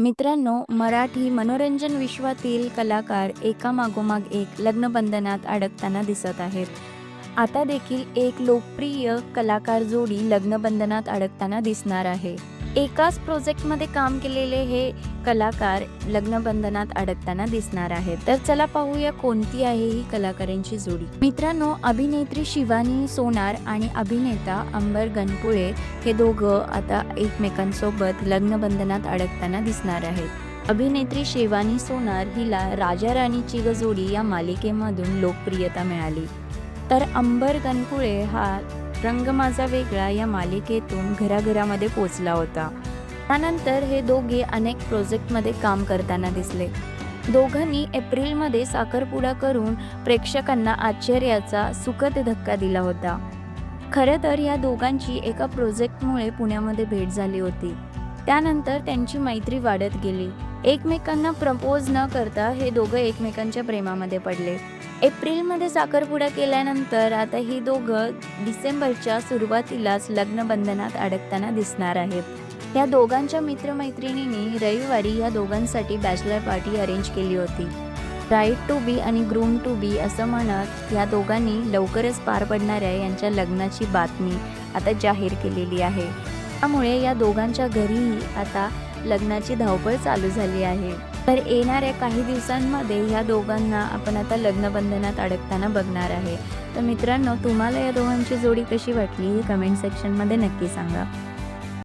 मित्रांनो मराठी मनोरंजन विश्वातील कलाकार एकामागोमाग एक लग्नबंधनात अडकताना दिसत आहेत. आता देखील एक लोकप्रिय कलाकार जोडी लग्नबंधनात अडकताना दिसणार आहे. एकाच प्रोजेक्टमध्ये काम केलेले हे कलाकार लग्नबंधनात अडकताना दिसणार आहेत. तर चला पाहूया कोणती आहे ही कलाकारांची जोडी. मित्रांनो अभिनेत्री शिवानी सोनार आणि अभिनेता अंबर गणपुळे हे दोघं आता एकमेकांसोबत लग्नबंधनात अडकताना दिसणार आहेत. अभिनेत्री शिवानी सोनार हिला राजा राणीची गजोडी या मालिकेमधून लोकप्रियता मिळाली. तर अंबर गणपुळे हा रंग माझा वेगळा या मालिकेतून घराघरामध्ये पोचला होता. त्यानंतर हे दोघे अनेक प्रोजेक्टमध्ये काम करताना दिसले. दोघांनी एप्रिलमध्ये साखरपुडा करून प्रेक्षकांना आश्चर्याचा सुखद धक्का दिला होता. खरं तर या दोघांची एका प्रोजेक्टमुळे पुण्यामध्ये भेट झाली होती. त्यानंतर त्यांची मैत्री वाढत गेली. एकमेकांना प्रपोज न करता हे दोघं एकमेकांच्या प्रेमामध्ये पडले. एप्रिलमध्ये साखरपुडा केल्यानंतर आता ही दोघं डिसेंबरच्या सुरुवातीलाच लग्नबंधनात अडकताना दिसणार आहेत. या दोघांच्या मित्रमैत्रिणींनी रविवारी या दोघांसाठी बॅचलर पार्टी अरेंज केली होती. ब्राईड टू बी आणि ग्रूम टू बी असं म्हणत या दोघांनी लवकरच पार पडणाऱ्या यांच्या लग्नाची बातमी आता जाहीर केलेली आहे. त्यामुळे या दोघांच्या घरीही आता लग्नाची धावपळ चालू झाली आहे. तर येणाऱ्या काही दिवसांमध्ये ह्या दोघांना आपण आता लग्नबंधनात अडकताना बघणार आहे. तर मित्रांनो तुम्हाला या दोघांची जोडी कशी वाटली ही कमेंट सेक्शनमध्ये नक्की सांगा.